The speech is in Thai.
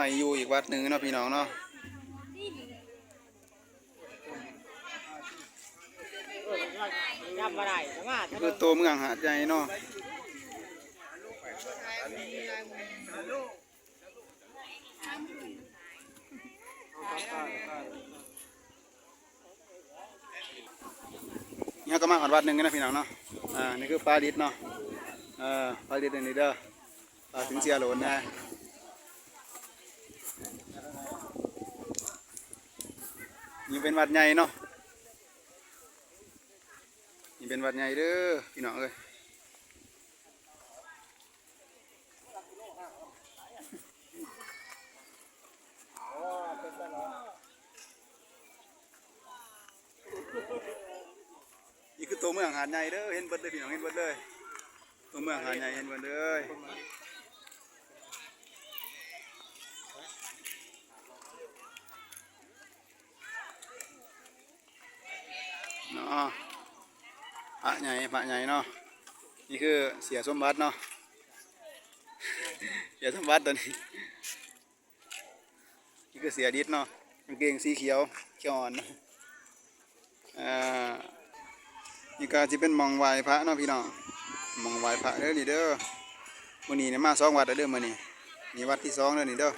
มาอยู่อีกวัดหนึ่งเนาะพี่น้องเนาะจำมาได้แต่ว่าถ้าคือตัวเมืองหาดใหญ่เนาะนี่ก็มาหอดวัดหนึ่งกันนะพี่น้องเนาะ อ่า นี่คือปลาดิดเนาะ เออปลาดิดอันนี้เด้อปลาถึงเสียโหลนนะ นี่เป็นวัดใหญ่เนาะนี่เป็นวัดใหญ่เด้อพี่น้องเอ้ยนี่คือตัวเมืองหาดใหญ่เด้อเห็นเบิดเลยพี่น้องเห็นเบิดเลยตัวเมืองหาดใหญ่เห็นเบิดเลย เนาะพระใหญ่พระใหญ่เนาะนี่คือเสียสมบัติเนาะเสียสมบัติตัวนี้นี่คือเสียดิษเนาะกางเกงสีเขียวเขียวอ่อนอ่านี่ก็จะเป็นมองไหวพระเนาะพี่น้องมองไหวพระเด้อนี่เด้อมื้อนี้เนี่ยมาสองวัดแล้วเด้อมื้อนี้นี่วัดที่สองเด้อนี่เด้อ